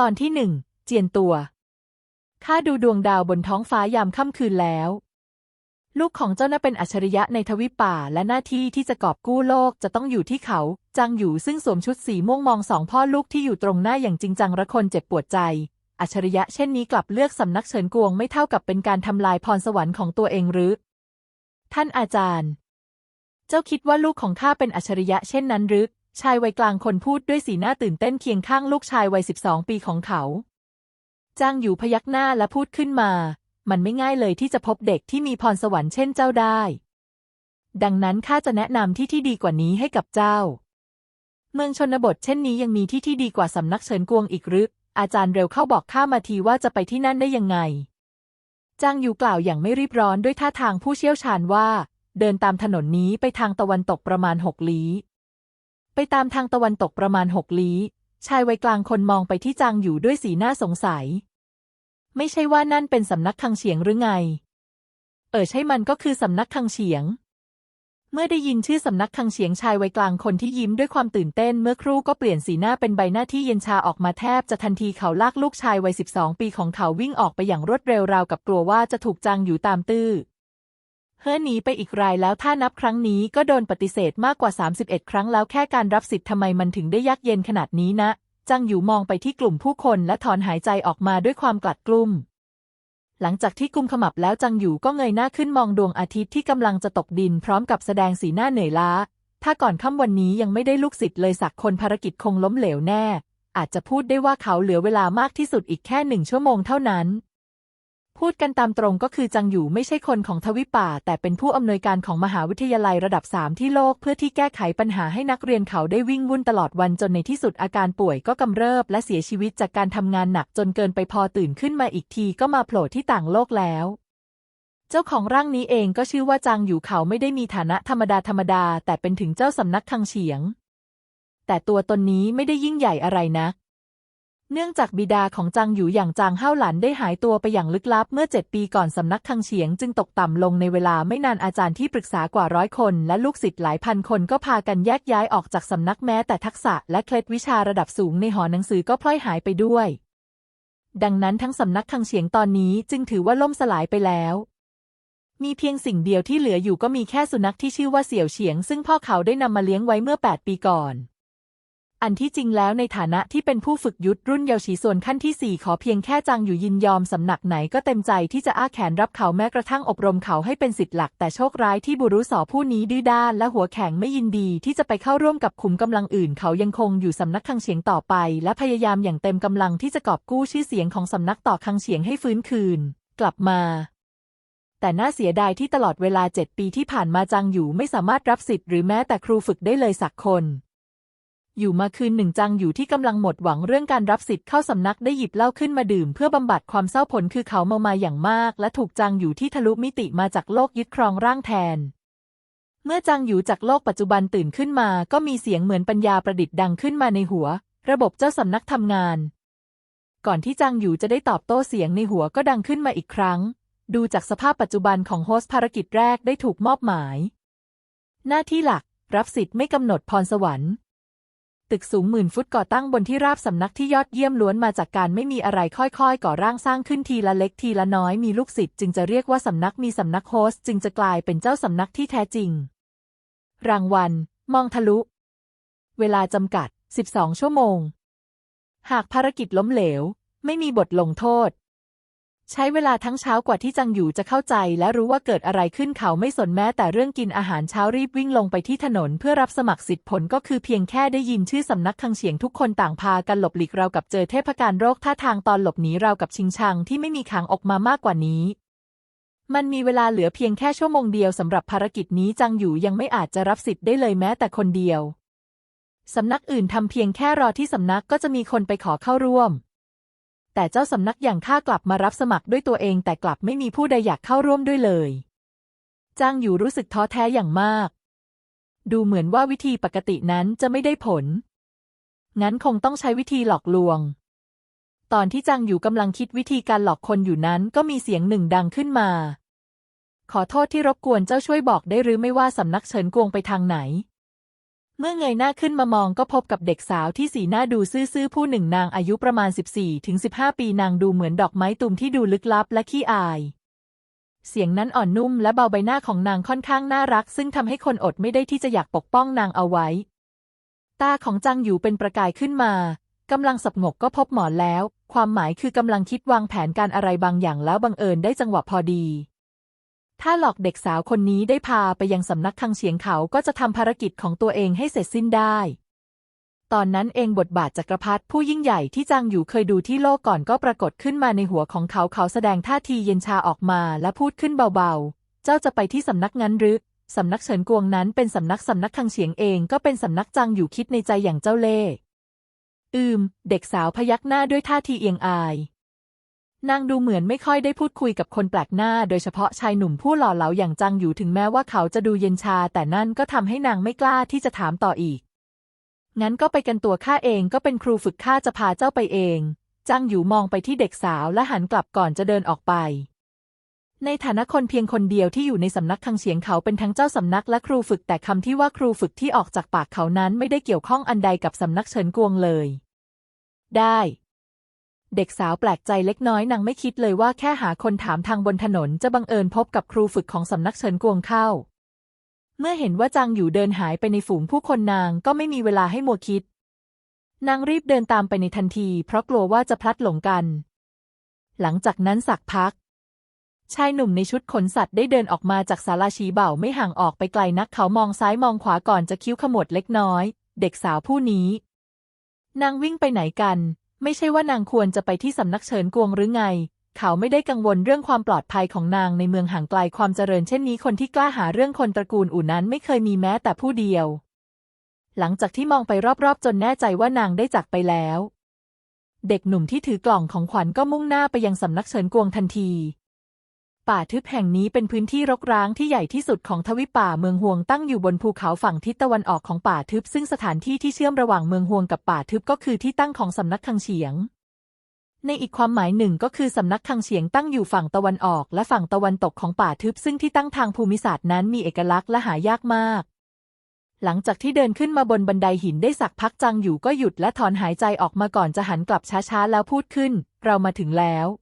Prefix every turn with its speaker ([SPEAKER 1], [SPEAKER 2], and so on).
[SPEAKER 1] ตอนที่หนึ่งเจียนตัวข้าดูดวงดาวบนท้องฟ้ายามค่ำคืนแล้ว ลูกของเจ้าน่าเป็นอัจฉริยะในทวิปป่าและหน้าที่ที่จะกอบกู้โลกจะต้องอยู่ที่เขาจางอยู่ซึ่งสวมชุดสีม่วงมองสองพ่อลูกที่อยู่ตรงหน้าอย่างจริงจังระคนเจ็บปวดใจ อัจฉริยะเช่นนี้กลับเลือกสำนักเฉินกวงไม่เท่ากับเป็นการทำลายพรสวรรค์ของตัวเองหรือ ท่านอาจารย์ เจ้าคิดว่าลูกของข้าเป็นอัจฉริยะเช่นนั้นหรือ ชายวัยกลางคนพูดด้วยสีหน้าตื่นเต้นเคียงข้างลูกชายวัยสิบสองปีของเขา จ้างอยู่พยักหน้าและพูดขึ้นมา มันไม่ง่ายเลยที่จะพบเด็กที่มีพรสวรรค์เช่นเจ้าได้ ดังนั้นข้าจะแนะนำที่ที่ดีกว่านี้ให้กับเจ้า เมืองชนบทเช่นนี้ยังมีที่ที่ดีกว่าสำนักเฉินกวงอีกหรืออาจารย์เร็วเข้าบอกข้ามาทีว่าจะไปที่นั่นได้ยังไง จางอยู่กล่าวอย่างไม่รีบร้อนด้วยท่าทางผู้เชี่ยวชาญว่า เดินตามถนนนี้ไปทางตะวันตกประมาณหกลี้ ไปตามทางตะวันตกประมาณหกลี้ ชายวัยกลางคนมองไปที่จางอยู่ด้วยสีหน้าสงสัย ไม่ใช่ว่านั่นเป็นสำนักคังเฉียงหรือไง เออใช่มันก็คือสำนักคังเฉียง เมื่อได้ยินชื่อสำนักคังเฉียงชายวัยกลางคนที่ยิ้มด้วยความตื่นเต้น เมื่อครู่ก็เปลี่ยนสีหน้าเป็นใบหน้าที่เย็นชาออกมาแทบจะทันทีเขาลากลูกชายวัยสิบสองปีของเขาวิ่งออกไปอย่างรวดเร็วราวกับกลัวว่าจะถูกจางอยู่ตามตื้อ เฮ้อหนีไปอีกรายแล้วถ้านับครั้งนี้ก็โดนปฏิเสธมากกว่า 31 ครั้งแล้วแค่การรับสิทธิ์ทำไมมันถึงได้ยากเย็นขนาดนี้นะ จังอยู่มองไปที่กลุ่มผู้คนและถอนหายใจออกมาด้วยความกลัดกลุ้ม หลังจากที่กุมขมับแล้วจังอยู่ก็เงยหน้าขึ้นมองดวงอาทิตย์ที่กำลังจะตกดินพร้อมกับแสดงสีหน้าเหนื่อยล้า ถ้าก่อนค่ำวันนี้ยังไม่ได้ลูกศิษย์เลยสักคนภารกิจคงล้มเหลวแน่ อาจจะพูดได้ว่าเขาเหลือเวลามากที่สุดอีกแค่หนึ่งชั่วโมงเท่านั้น พูดกันตามตรงก็คือจังอยู่ไม่ใช่คนของทวิปป่า แต่เป็นผู้อำนวยการของมหาวิทยาลัยระดับสามที่โลกเพื่อที่แก้ไขปัญหาให้นักเรียนเขาได้วิ่งวุ่นตลอดวันจนในที่สุดอาการป่วยก็กำเริบ และเสียชีวิตจากการทำงานหนักจนเกินไปพอตื่นขึ้นมาอีกทีก็มาโผล่ที่ต่างโลกแล้วเจ้าของร่างนี้เองก็ชื่อว่าจางอยู่เขาไม่ได้มีฐานะธรรมดาธรรมดา แต่เป็นถึงเจ้าสำนักคังเฉียง แต่ตัวตนนี้ไม่ได้ยิ่งใหญ่อะไรนัก เนื่องจากบิดาของจางอยู่อย่างจางเฮาหลันได้หายตัวไปอย่างลึกลับเมื่อเจ็ดปีก่อนสำนักคังเฉียงจึงตกต่ำลงในเวลาไม่นานอาจารย์ที่ปรึกษากว่าร้อยคนและลูกศิษย์หลายพันคนก็พากันแยกย้ายออกจากสำนักแม้แต่ทักษะและเคล็ดวิชาระดับสูงในหอหนังสือก็พล่อยหายไปด้วย ดังนั้นทั้งสำนักคังเฉียงตอนนี้จึงถือว่าล่มสลายไปแล้วมีเพียงสิ่งเดียวที่เหลืออยู่ก็มีแค่สุนัขที่ชื่อว่าเสี่ยวเฉียง ซึ่งพ่อเขาได้นำมาเลี้ยงไว้เมื่อ 8 ปีก่อน อันที่จริงแล้วในฐานะที่เป็นผู้ฝึกยุทธรุ่นเยาว์ฉีส่วนขั้นที่4ขอเพียงแค่จังอยู่ยินยอมสำนักไหนก็เต็มใจที่จะอ้าแขนรับเขาแม้กระทั่งอบรมเขาให้เป็นสิทธิ์หลัก แต่โชคร้ายที่บุรุษสอผู้นี้ดื้อด้านและหัวแข็งไม่ยินดีที่จะไปเข้าร่วมกับขุมกำลังอื่น เขายังคงอยู่สำนักคังเฉียงต่อไป และพยายามอย่างเต็มกำลังที่จะกอบกู้ชื่อเสียงของสำนักต่อคังเฉียงให้ฟื้นคืน กลับมาแต่น่าเสียดายที่ตลอดเวลาเจ็ดปีที่ผ่านมาจังอยู่ไม่สามารถรับสิทธิ์หรือแม้แต่ครูฝึกได้เลยสักคน อยู่มาคืนหนึ่งจังอยู่ที่กำลังหมดหวังเรื่องการรับสิทธิ์เข้าสำนักได้หยิบเหล้าขึ้นมาดื่ม เพื่อบำบัดความเศร้าผลคือเขาเมามาอย่างมาก และถูกจังอยู่ที่ทะลุมิติมาจากโลกยึดครองร่างแทน เมื่อจังอยู่จากโลกปัจจุบันตื่นขึ้นมา ก็มีเสียงเหมือนปัญญาประดิษฐ์ดังขึ้นมาในหัว ระบบเจ้าสำนักทำงาน ก่อนที่จังอยู่จะได้ตอบโต้เสียงในหัวก็ดังขึ้นมาอีกครั้ง ดูจากสภาพปัจจุบันของโฮสต์ภารกิจแรกได้ถูกมอบหมาย หน้าที่หลัก รับสิทธิ์ไม่กำหนดพรสวรรค์ ตึกสูงหมื่นฟุตก่อตั้งบนที่ราบสำนักที่ยอดเยี่ยมล้วนมาจากการไม่มีอะไรค่อยๆ ก่อร่างสร้างขึ้นทีละเล็กทีละน้อยมีลูกศิษย์จึงจะเรียกว่าสำนักมีสำนักโฮสต์จึงจะกลายเป็นเจ้าสำนักที่แท้จริง รางวัล มองทะลุ เวลาจำกัด 12 ชั่วโมง หากภารกิจล้มเหลว ไม่มีบทลงโทษ ใช้เวลาทั้งเช้ากว่าที่จังอยู่จะเข้าใจ และรู้ว่าเกิดอะไรขึ้นเขาไม่สนแม้แต่เรื่องกินอาหารเช้ารีบวิ่งลงไปที่ถนนเพื่อรับสมัครสิทธิ์ผลก็คือเพียงแค่ได้ยินชื่อสำนักคังเฉียงทุกคนต่างพากันหลบหลีกเรากับเจอเทพการโรคท่าทางตอนหลบหนีเรากับชิงชังที่ไม่มีขางออกมามากกว่านี้มันมีเวลาเหลือเพียงแค่ชั่วโมงเดียวสำหรับภารกิจนี้จังอยู่ยังไม่อาจจะรับสิทธิ์ได้เลยแม้แต่คนเดียว สำนักอื่นทำเพียงแค่รอที่สำนักก็จะมีคนไปขอเข้าร่วม แต่เจ้าสำนักอย่างข้ากลับมารับสมัครด้วยตัวเองแต่กลับไม่มีผู้ใดอยากเข้าร่วมด้วยเลย จางอยู่รู้สึกท้อแท้อย่างมาก ดูเหมือนว่าวิธีปกตินั้นจะไม่ได้ผล งั้นคงต้องใช้วิธีหลอกลวง ตอนที่จางอยู่กำลังคิดวิธีการหลอกคนอยู่นั้นก็มีเสียงหนึ่งดังขึ้นมา ขอโทษที่รบกวนเจ้าช่วยบอกได้หรือไม่ว่าสำนักเฉินกวงไปทางไหน เมื่อเงยหน้าขึ้นมามองก็พบกับเด็กสาวที่สีหน้าดูซื่อๆผู้หนึ่งนางอายุประมาณ 14-15 ปีนางดูเหมือนดอกไม้ตูมที่ดูลึกลับและขี้อาย เสียงนั้นอ่อนนุ่มและเบาใบหน้าของนางค่อนข้างน่ารัก ซึ่งทำให้คนอดไม่ได้ที่จะอยากปกป้องนางเอาไว้ ตาของจังอยู่เป็นประกายขึ้นมากำลังสับงกก็พบหมอนแล้ว ความหมายคือกำลังคิดวางแผนการอะไรบางอย่างแล้วบังเอิญได้จังหวะพอดี ถ้าหลอกเด็กสาวคนนี้ได้พาไปยังสำนักคังเฉียงเขาก็จะทำภารกิจของตัวเองให้เสร็จสิ้นได้ ตอนนั้นเองบทบาทจักรพรรดิผู้ยิ่งใหญ่ที่จางอยู่เคยดูที่โลกก่อนก็ปรากฏขึ้นมาในหัวของเขาเขาแสดงท่าทีเย็นชาออกมาและพูดขึ้นเบาๆ เจ้าจะไปที่สำนักงั้นหรือสำนักเฉินกวงนั้นเป็นสำนักสำนักคังเฉียงเองก็เป็นสำนักจางอยู่คิดในใจอย่างเจ้าเล่ห์อืม เด็กสาวพยักหน้าด้วยท่าทีเอียงอาย นางดูเหมือนไม่ค่อยได้พูดคุยกับคนแปลกหน้า โดยเฉพาะชายหนุ่มผู้หล่อเหลาอย่างจังอยู่ถึงแม้ว่าเขาจะดูเย็นชา แต่นั่นก็ทำให้นางไม่กล้าที่จะถามต่ออีก งั้นก็ไปกันตัวข้าเองก็เป็นครูฝึกข้าจะพาเจ้าไปเอง จังอยู่มองไปที่เด็กสาวและหันกลับก่อนจะเดินออกไป ในฐานะคนเพียงคนเดียวที่อยู่ในสำนักคังเฉียงเขาเป็นทั้งเจ้าสำนักและครูฝึกแต่คำที่ว่าครูฝึกที่ออกจากปากเขานั้นไม่ได้เกี่ยวข้องอันใดกับสำนักเฉินกวงเลย ได้ เด็กสาวแปลกใจเล็กน้อยนางไม่คิดเลยว่าแค่หาคนถามทางบนถนนจะบังเอิญพบกับครูฝึกของสำนักเฉินกวงเข้า เมื่อเห็นว่าจางอยู่เดินหายไปในฝูงผู้คนนางก็ไม่มีเวลาให้มัวคิด นางรีบเดินตามไปในทันที เพราะกลัวว่าจะพลัดหลงกัน หลังจากนั้นสักพัก ชายหนุ่มในชุดขนสัตว์ได้เดินออกมาจากศาลาชีเบ่าไม่ห่างออกไปไกลนักเขามองซ้ายมองขวาก่อนจะคิ้วขมวดเล็กน้อย เด็กสาวผู้นี้ นางวิ่งไปไหนกัน ไม่ใช่ว่านางควรจะไปที่สำนักเฉินกวงหรือไง เขาไม่ได้กังวลเรื่องความปลอดภัยของนางในเมืองห่างไกลความเจริญเช่นนี้คนที่กล้าหาเรื่องคนตระกูลอู่นั้นไม่เคยมีแม้แต่ผู้เดียว หลังจากที่มองไปรอบๆ จนแน่ใจว่านางได้จากไปแล้ว เด็กหนุ่มที่ถือกล่องของขวัญก็มุ่งหน้าไปยังสำนักเฉินกวงทันที ป่าทึบแห่งนี้เป็นพื้นที่รกร้างที่ใหญ่ที่สุดของทวิปป่าเมืองฮวงตั้งอยู่บนภูเขาฝั่งทิศตะวันออกของป่าทึบ ซึ่งสถานที่ที่เชื่อมระหว่างเมืองฮวงกับป่าทึบก็คือที่ตั้งของสำนักคังเฉียง ในอีกความหมายหนึ่งก็คือสำนักคังเฉียงตั้งอยู่ฝั่งตะวันออก และฝั่งตะวันตกของป่าทึบ ซึ่งที่ตั้งทางภูมิศาสตร์นั้นมีเอกลักษณ์และหายากมาก หลังจากที่เดินขึ้นมาบนบันไดหินได้สักพักจังอยู่ก็หยุดและถอนหายใจออกมาก่อนจะหันกลับช้าๆแล้วพูดขึ้น เรามาถึงแล้ว